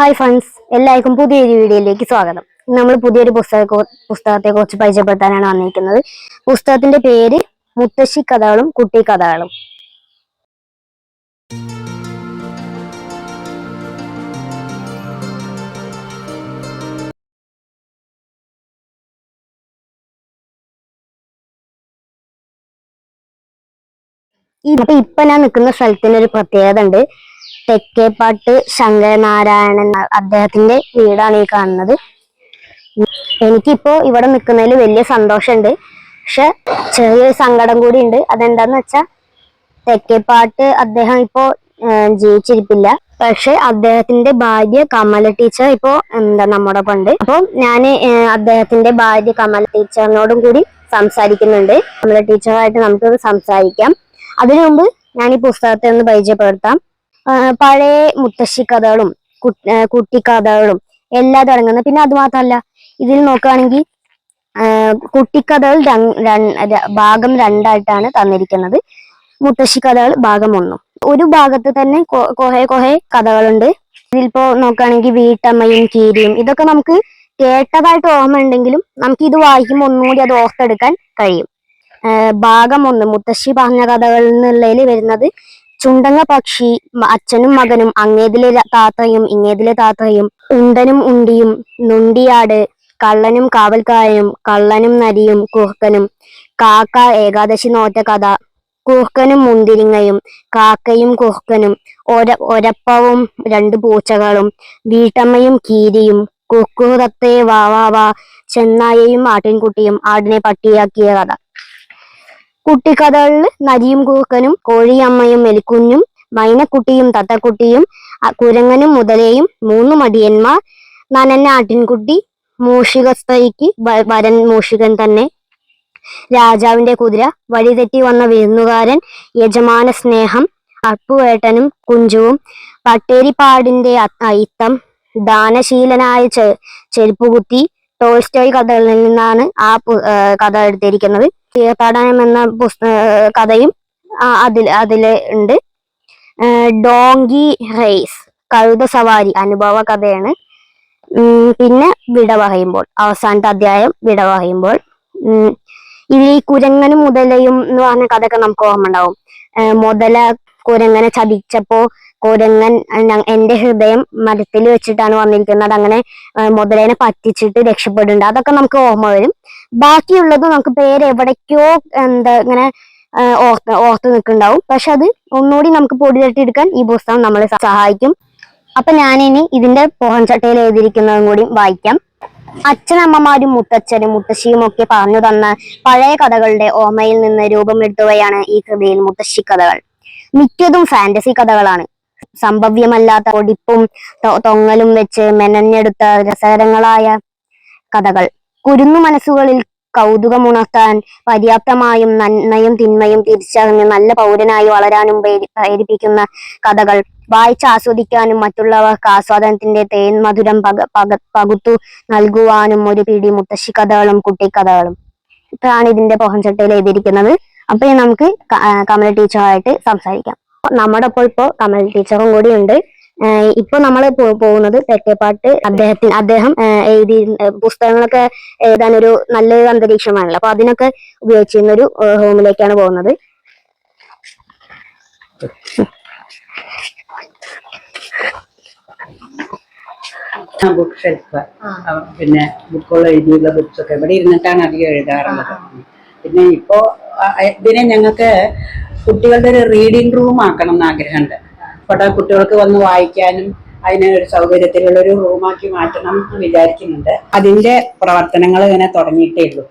Hi friends എല്ലാവർക്കും പുതിയൊരു വീഡിയോയിലേക്ക് സ്വാഗതം. നമ്മൾ പുതിയൊരു പുസ്തക പുസ്തകത്തെ കുറിച്ച് പരിചയപ്പെടുത്താനാണ് വന്നിരിക്കുന്നത്. പുസ്തകത്തിന്റെ പേര് മുത്തശ്ശി കഥകളും കുട്ടി കഥകളും. അപ്പൊ ഇപ്പൊ ഞാൻ നിൽക്കുന്ന സ്ഥലത്തിന് ഒരു പ്രത്യേകത ഉണ്ട്. തെക്കേപ്പാട്ട് ശങ്കരനാരായണൻ അദ്ദേഹത്തിന്റെ വീടാണ് ഈ കാണുന്നത്. എനിക്കിപ്പോ ഇവിടെ നിൽക്കുന്നതിൽ വലിയ സന്തോഷമുണ്ട്. പക്ഷെ ചെറിയൊരു സങ്കടം കൂടി ഉണ്ട് അതെന്താന്ന് വെച്ചാ തെക്കേപ്പാട്ട് അദ്ദേഹം ഇപ്പോ ജീവിച്ചിരിപ്പില്ല. പക്ഷെ അദ്ദേഹത്തിന്റെ ഭാര്യ കമല ടീച്ചർ ഇപ്പോ എന്താ നമ്മുടെ ഒപ്പം ഉണ്ട് അപ്പൊ ഞാൻ അദ്ദേഹത്തിന്റെ ഭാര്യ കമല ടീച്ചറിനോടും കൂടി സംസാരിക്കുന്നുണ്ട്. കമല ടീച്ചറായിട്ട് നമുക്ക് സംസാരിക്കാം. അതിനു മുമ്പ് ഞാൻ ഈ പുസ്തകത്തെ ഒന്ന് പരിചയപ്പെടുത്താം. പഴയ മുത്തശ്ശി കഥകളും കുട്ടി കഥകളും കുട്ടിക്കഥകളും എല്ലാം തുടങ്ങുന്നത്. പിന്നെ അത് മാത്രമല്ല ഇതിൽ നോക്കുകയാണെങ്കിൽ കുട്ടിക്കഥകൾ ഭാഗം രണ്ടായിട്ടാണ് തന്നിരിക്കുന്നത്. മുത്തശ്ശി കഥകൾ ഭാഗം ഒന്നും. ഒരു ഭാഗത്ത് തന്നെ കൊഹേ കൊഹേ കഥകളുണ്ട്. ഇതിലിപ്പോ നോക്കുകയാണെങ്കിൽ വീട്ടമ്മയും കീരിയും ഇതൊക്കെ നമുക്ക് കേട്ടതായിട്ട് ഓർമ്മ ഉണ്ടെങ്കിലും നമുക്ക് ഇത് വായിക്കുമ്പോൾ ഒന്നുകൂടി അത് ഓർത്തെടുക്കാൻ കഴിയും. ഭാഗം ഒന്ന്. മുത്തശ്ശി പറഞ്ഞ കഥകളിൽ നിന്നുള്ളതിൽ വരുന്നത് ചുണ്ടങ്ങ പക്ഷി അച്ഛനും മകനും അങ്ങേതിലെ താത്തയും ഇങ്ങേതിലെ താത്തയും ഉണ്ടനും ഉണ്ടിയും നുണ്ടിയാട് കള്ളനും കാവൽക്കാരനും കള്ളനും നരിയും കുഹക്കനും കാക്ക ഏകാദശി നോറ്റ കഥ കുഹക്കനും മുന്തിരിങ്ങയും കാക്കയും കുഹക്കനും ഒര ഒരപ്പവും രണ്ട് പൂച്ചകളും വീട്ടമ്മയും കീരിയും കുക്കുതത്തെ വാ വാ വാ ചെന്നായയും ആട്ടിൻകുട്ടിയും ആടിനെ പട്ടിയാക്കിയ കഥ. കുട്ടിക്കഥകളിൽ നരിയും കൂക്കനും കോഴിയമ്മയും എലിക്കുഞ്ഞും മൈനക്കുട്ടിയും തത്തക്കുട്ടിയും കുരങ്ങനും മുതലയും മൂന്ന് മടിയന്മാർ നനന്ന ആട്ടിൻകുട്ടി മൂഷിക സ്ത്രീക്ക് വരൻ മൂഷികൻ തന്നെ. രാജാവിന്റെ കുതിര വഴിതെറ്റി വന്ന വിരുന്നുകാരൻ യജമാന സ്നേഹം അപ്പുവേട്ടനും കുഞ്ചുവും പട്ടേരിപ്പാടിന്റെ അയിത്തം ദാനശീലനായ ചെരുപ്പുകുത്തി ടോൾസ്റ്റോയ് കഥകളിൽ നിന്നാണ് ആ കഥ എടുത്തിരിക്കുന്നത്. തീർത്ഥാടനം എന്ന പുസ്തക കഥയും അതിൽ അതിൽ ഉണ്ട്. ഡോങ്കി റേസ് കഴുത സവാരി അനുഭവ കഥയാണ്. പിന്നെ വിട പറയുമ്പോൾ അവസാനത്തെ അധ്യായം വിട പറയുമ്പോൾ. ഇതിൽ ഈ കുരങ്ങനും മുതലയും എന്ന് പറഞ്ഞ കഥയൊക്കെ നമുക്ക് ഓർമ്മ ഉണ്ടാവും മുതല കുരങ്ങനെ ചതിച്ചപ്പോ കുരങ്ങൻ എന്റെ ഹൃദയം മരത്തിൽ വെച്ചിട്ടാണ് വന്നിരിക്കുന്നത്. അങ്ങനെ മുതലേനെ പറ്റിച്ചിട്ട് രക്ഷപ്പെടുന്നുണ്ട്. അതൊക്കെ നമുക്ക് ഓർമ്മ വരും. ബാക്കിയുള്ളത് നമുക്ക് പേര് എവിടേക്കോ എന്താ ഇങ്ങനെ ഓർത്ത് ഓർത്ത് നിൽക്കുന്നുണ്ടാവും. പക്ഷെ അത് ഒന്നുകൂടി നമുക്ക് പൊടി തട്ടിയെടുക്കാൻ ഈ പുസ്തകം നമ്മളെ സഹായിക്കും. അപ്പൊ ഞാനിനി ഇതിന്റെ പോഹൻചട്ടയിൽ എഴുതിയിരിക്കുന്നതും കൂടി വായിക്കാം. അച്ഛനമ്മമാരും മുത്തച്ഛനും മുത്തശ്ശിയും ഒക്കെ പറഞ്ഞു തന്ന പഴയ കഥകളുടെ ഓർമ്മയിൽ നിന്ന് രൂപമെടുത്തുകയാണ് ഈ കൃതിയിൽ മുത്തശ്ശി കഥകൾ മിക്കതും ഫാന്റസി കഥകളാണ്. സംഭവ്യമല്ലാത്ത ഒടിപ്പും തൊങ്ങലും വെച്ച് മെനഞ്ഞെടുത്ത രസകരങ്ങളായ കഥകൾ. കുരുന്നു മനസ്സുകളിൽ കൗതുകമുണർത്താൻ പര്യാപ്തമായും നന്മയും തിന്മയും തിരിച്ചറിഞ്ഞ് നല്ല പൗരനായി വളരാനും പ്രേരി- പ്രേരിപ്പിക്കുന്ന കഥകൾ. വായിച്ച് ആസ്വദിക്കാനും മറ്റുള്ളവർക്ക് ആസ്വാദനത്തിന്റെ തേൻ മധുരം പക പക പകുത്തു നൽകുവാനും ഒരു പിടി മുത്തശ്ശി കഥകളും കുട്ടിക്കഥകളും. ഇപ്പോഴാണ് ഇതിന്റെ പൊഹൻചട്ടയിൽ എഴുതിയിരിക്കുന്നത്. അപ്പൊ നമുക്ക് കമല ടീച്ചറായിട്ട് സംസാരിക്കാം. നമ്മുടെ ഒപ്പം ഇപ്പോ കമൽ ടീച്ചറും കൂടി ഉണ്ട് ഇപ്പൊ നമ്മൾ പോകുന്നത് തെക്കേപ്പാട്ട് അദ്ദേഹത്തിന് അദ്ദേഹം എഴുതി പുസ്തകങ്ങളൊക്കെ എഴുതാൻ ഒരു നല്ലൊരു അന്തരീക്ഷമാണല്ലോ. അപ്പൊ അതിനൊക്കെ ഉപയോഗിച്ചിരുന്ന ഒരു ഹോമിലേക്കാണ് പോകുന്നത്. ബുക്ക് ഷെൽഫ് പിന്നെ ബുക്കുകൾ എഴുതിയുള്ള ബുക്സ് ഒക്കെ. ഇവിടെ ഇരുന്നിട്ടാണ് അധികം എഴുതാറുള്ളത്. പിന്നെ ഇപ്പോ ഇതിനെ ഞങ്ങൾക്ക് കുട്ടികളുടെ ഒരു റീഡിംഗ് റൂം ആക്കണം എന്ന് ആഗ്രഹമുണ്ട്. അപ്പോൾ കുട്ടികൾക്ക് വന്ന് വായിക്കാനും അതിനെ ഒരു സൗകര്യത്തിലുള്ള ഒരു റൂമാക്കി മാറ്റണം എന്ന് വിചാരിക്കുന്നുണ്ട്. അതിന്റെ പ്രവർത്തനങ്ങൾ ഇങ്ങനെ തുടങ്ങിയിട്ടേ ഉള്ളൂ.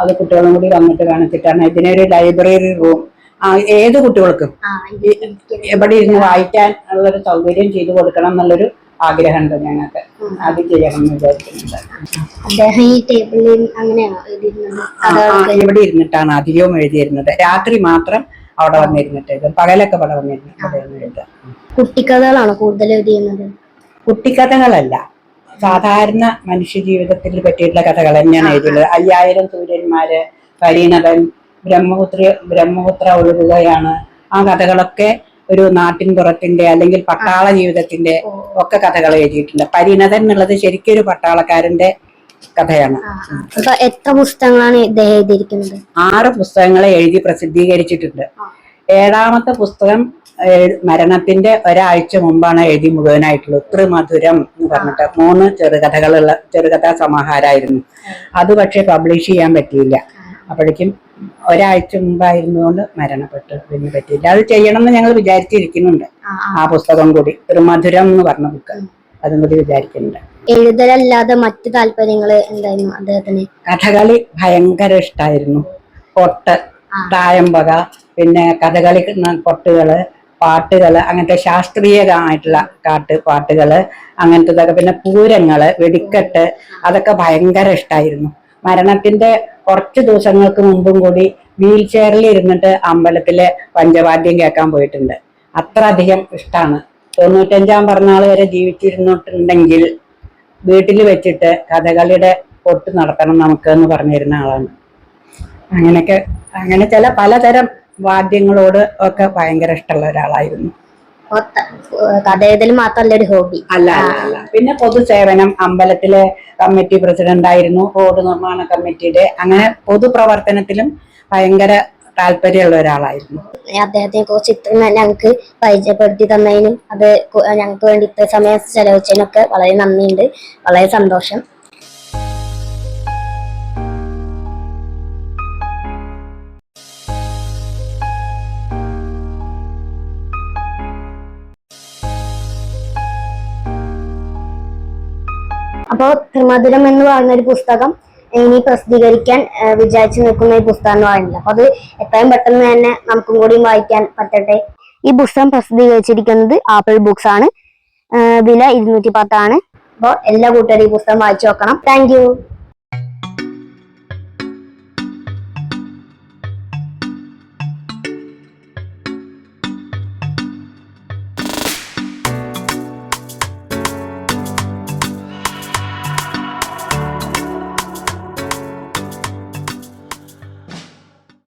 അത് കുട്ടികളും കൂടി വന്നിട്ട് കാണിച്ചിട്ടാണ്. ഇതിനൊരു ലൈബ്രറി റൂം ഏത് കുട്ടികൾക്കും? എവിടെ ഇരുന്ന് വായിക്കാൻ ഉള്ളൊരു സൗകര്യം ചെയ്തു കൊടുക്കണം എന്നുള്ളൊരു ആഗ്രഹമുണ്ട് ഞങ്ങൾക്ക്. അത് ചെയ്യണം എന്ന് വിചാരിക്കുന്നുണ്ട്. അദ്ദേഹം ഈ ടേബിളിൽ അങ്ങനെയാണോ എഴുതിയിരുന്നത്? ആ, ആ, ഇവിടെ ഇരുന്നിട്ടാണ് അധികവും എഴുതിയിരുന്നത്. രാത്രി മാത്രം അവിടെ വന്നിരുന്നിട്ട് എഴുതും. പകലൊക്കെ അവിടെ വന്നിരുന്നു ഇവിടെ കുട്ടിക്കഥകളാണ് എഴുതും കുട്ടിക്കഥകളാണോ കൂടുതൽ എഴുതിയിരുന്നത്? കുട്ടിക്കഥകളല്ല. സാധാരണ മനുഷ്യ ജീവിതത്തിൽ പറ്റിയിട്ടുള്ള കഥകൾ തന്നെയാണ് എഴുതിയുള്ളത്. അയ്യായിരം സൂര്യന്മാര് പരിണതൻ ബ്രഹ്മപുത്ര ബ്രഹ്മപുത്ര ഒഴുകുകയാണ്. ആ കഥകളൊക്കെ ഒരു നാട്ടിൻ പുറത്തിന്റെ അല്ലെങ്കിൽ പട്ടാള ജീവിതത്തിന്റെ ഒക്കെ കഥകൾ എഴുതിയിട്ടുണ്ട്. പരിണതൻ എന്നുള്ളത് ശരിക്കും ഒരു പട്ടാളക്കാരന്റെ കഥയാണ്. അപ്പൊ എത്ര പുസ്തകങ്ങളാണ് ഇദ്ദേഹം എഴുതിയിരിക്കുന്നത്? ആറ് പുസ്തകങ്ങളെ എഴുതി പ്രസിദ്ധീകരിച്ചിട്ടുണ്ട്. ഏഴാമത്തെ പുസ്തകം മരണത്തിന്റെ ഒരാഴ്ച മുമ്പാണ് എഴുതി മുഴുവനായിട്ടുള്ളത്. മധുരം എന്ന് പറഞ്ഞിട്ട് മൂന്ന് ചെറുകഥകളുള്ള ചെറുകഥാ സമാഹാരമായിരുന്നു അത് പക്ഷെ പബ്ലിഷ് ചെയ്യാൻ പറ്റിയില്ല. അപ്പോഴേക്കും ഒരാഴ്ച മുമ്പായിരുന്നുകൊണ്ട് മരണപ്പെട്ടു. പിന്നെ പറ്റിയില്ല. അത് ചെയ്യണം എന്ന് ഞങ്ങൾ വിചാരിച്ചിരിക്കുന്നുണ്ട്. ആ പുസ്തകം കൂടി ഒരു മധുരം എന്ന് പറഞ്ഞ ബുക്ക്. അതും കൂടി വിചാരിക്കുന്നുണ്ട്. എഴുതലല്ലാതെ മറ്റു താല്പര്യങ്ങൾ എന്തായിരുന്നു അദ്ദേഹത്തിന്? കഥകളി ഭയങ്കര ഇഷ്ടമായിരുന്നു പൊട്ട് തായമ്പക പിന്നെ കഥകളി പൊട്ടുകൾ പാട്ടുകൾ പാട്ടുകൾ അങ്ങനത്തെ ശാസ്ത്രീയമായിട്ടുള്ള കാട്ട് പാട്ടുകൾ അങ്ങനത്തതൊക്കെ. പിന്നെ പൂരങ്ങൾ വെടിക്കെട്ട് അതൊക്കെ ഭയങ്കര ഇഷ്ടമായിരുന്നു മരണത്തിന്റെ കുറച്ച് ദിവസങ്ങൾക്ക് മുമ്പും കൂടി വീൽ ചെയറിൽ ഇരുന്നിട്ട് അമ്പലത്തിലെ പഞ്ചവാദ്യം കേൾക്കാൻ പോയിട്ടുണ്ട്. അത്ര അധികം ഇഷ്ടമാണ് തൊണ്ണൂറ്റഞ്ചാം പിറന്നാൾ വരെ ജീവിച്ചിരുന്നിട്ടുണ്ടെങ്കിൽ വീട്ടിൽ വെച്ചിട്ട് കഥകളിയുടെ പൊട്ട് നടത്തണം നമുക്ക് എന്ന് പറഞ്ഞിരുന്ന ആളാണ്. അങ്ങനെയൊക്കെ അങ്ങനെ ചില പലതരം വാദ്യങ്ങളോട് ഒക്കെ ഭയങ്കര ഇഷ്ടമുള്ള ഒരാളായിരുന്നു. കഥ എഴുതൽ മാത്രല്ല ഒരു ഹോബി. അല്ല അല്ല അല്ല. പിന്നെ പൊതുസേവനം അമ്പലത്തിലെ കമ്മിറ്റി പ്രസിഡന്റ് ആയിരുന്നു റോഡ് നിർമ്മാണ കമ്മിറ്റിയുടെ. അങ്ങനെ പൊതുപ്രവർത്തനത്തിലും ഭയങ്കര താല്പര്യമുള്ള ഒരാളായിരുന്നു. അദ്ദേഹത്തെ കുറിച്ച് ഇത്ര ഞങ്ങൾക്ക് പരിചയപ്പെടുത്തി തന്നതിനും അത് ഞങ്ങൾക്ക് വേണ്ടി ഇത്ര സമയം ചെലവച്ചതിനൊക്കെ വളരെ നന്ദിയുണ്ട്. വളരെ സന്തോഷം. അപ്പോൾ ത്രിമധുരം എന്ന് പറയുന്ന ഒരു പുസ്തകം ഇനി പ്രസിദ്ധീകരിക്കാൻ വിചാരിച്ചു നിൽക്കുന്ന ഒരു പുസ്തകം എന്ന് പറയുന്നത് അപ്പൊ അത് എത്രയും പെട്ടെന്ന് തന്നെ നമുക്കും കൂടി വായിക്കാൻ പറ്റട്ടെ. ഈ പുസ്തകം പ്രസിദ്ധീകരിച്ചിരിക്കുന്നത് ആപ്പിൾ ബുക്സ് ആണ്. വില ഇരുന്നൂറ്റി പത്താണ് അപ്പോൾ എല്ലാ കൂട്ടുകാരും ഈ പുസ്തകം വായിച്ചു നോക്കണം. താങ്ക്